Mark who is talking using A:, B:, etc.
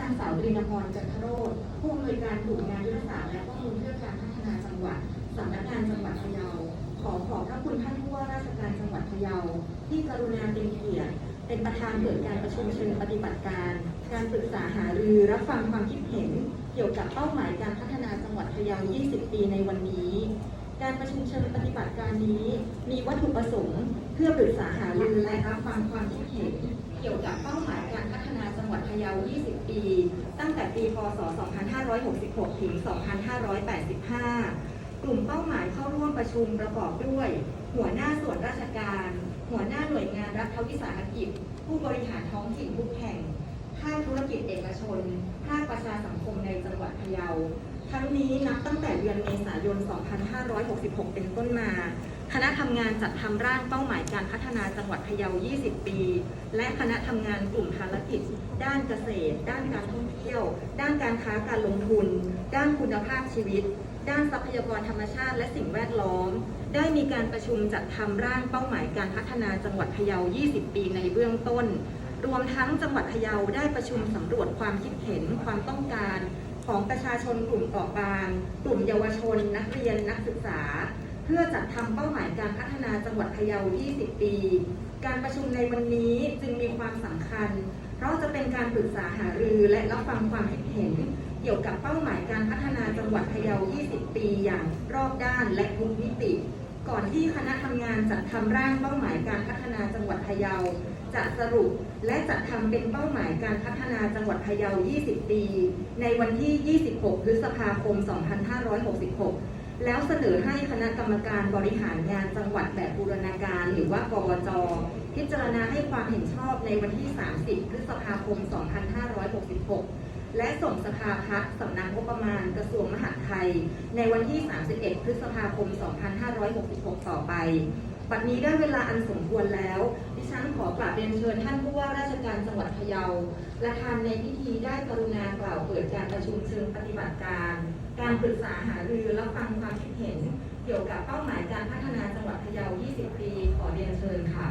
A: นางสาวรีนพรจันทโรธผู้อำนวยการกลุ่มงานยุทธศาสตร์และข้อมูลเพื่อการพัฒนาจังหวัดสำนักงานจังหวัดพะเยา ขอขอบพระคุณท่านผู้ว่าราชการจังหวัดพะเยา ที่กรุณาเป็นเกียรติเป็นประธานเปิดการประชุมเชิงปฏิบัติการ การปรึกษาหารือรับฟังความคิดเห็น เกี่ยวกับเป้าหมายการพัฒนาจังหวัดพะเยา 20 ปีในวันนี้ การประชุมเชิงปฏิบัติการนี้ มีวัตถุประสงค์ เพื่อปรึกษาหารือและรับฟังความคิดเห็น เกี่ยวกับเป้าหมายการพัฒนาจังหวัดะเยา 20 ปี ตั้งแต่ปี พศ 2566 ถึง 2585 กลุ่มเป้าหมายเข้าร่วมประชุมประกอบด้วย หัวหน้าส่วนราชการ หัวหน้าหน่วยงานรัฐวิสาหกิจ ผู้บริหารท้องถิ่นทุกแห่ง ภาคธุรกิจเอกชน ภาคประชาสังคมในจังหวัดพะเยา ทั้งนี้นับตั้งแต่เดือนเมษายน 2566 เป็นต้นมา คณะทำงานจัดทำร่างเป้าหมายการพัฒนาจังหวัดพะเยา 20 ปี และคณะทำงานกลุ่มภารกิจ ด้านเกษตร ด้านการท่องเที่ยว ด้านการค้าการลงทุน ด้านคุณภาพชีวิต ด้านทรัพยากรธรรมชาติและสิ่งแวดล้อม ได้มีการประชุมจัดทำร่างเป้าหมายการพัฒนาจังหวัดพะเยา 20 ปีในเบื้องต้น รวมทั้งจังหวัดพะเยาได้ประชุมสำรวจความคิดเห็นความต้องการ ของประชาชนกลุ่มเปราะบาง กลุ่มเยาวชน นักเรียนนักศึกษา เพื่อจัดทำเป้าหมายการพัฒนาจังหวัดพะเยา 20 ปี การประชุมในวันนี้จึงมีความสำคัญ เพราะจะเป็นการปรึกษาหารือและรับฟังความคิดเห็น เกี่ยวกับเป้าหมายการพัฒนาจังหวัดพะเยา 20 ปี อย่างรอบด้านและทุกมิติ ก่อนที่คณะทำงานจัดทำร่างเป้าหมายการพัฒนาจังหวัดพะเยา จะสรุปและจัดทำเป็นเป้าหมายการพัฒนาจังหวัดพะเยา 20 ปี ในวันที่ 26 พฤษภาคม 2566 แล้วเสนอให้คณะกรรมการบริหารงานจังหวัดแบบบูรณาการ หรือว่ากบจ พิจารณาให้ความเห็นชอบในวันที่ 30 พฤษภาคม 2566 และส่งสภาพัฒน์สำนักงบประมาณกระทรวงมหาดไทย ในวันที่ 31 พฤษภาคม 2566 ต่อไป บัดนี้ได้เวลาอันสมควรแล้ว ดิฉันขอกราบเรียนเชิญท่านผู้ว่าราชการจังหวัดพะเยาประธานในพิธีได้กรุณากล่าวเปิดการประชุมเชิงปฏิบัติการ การปรึกษาหารือและฟังความคิดเห็น เกี่ยวกับเป้าหมายการพัฒนาจังหวัดพะเยา 20 ปี ขอเรียนเชิญค่ะ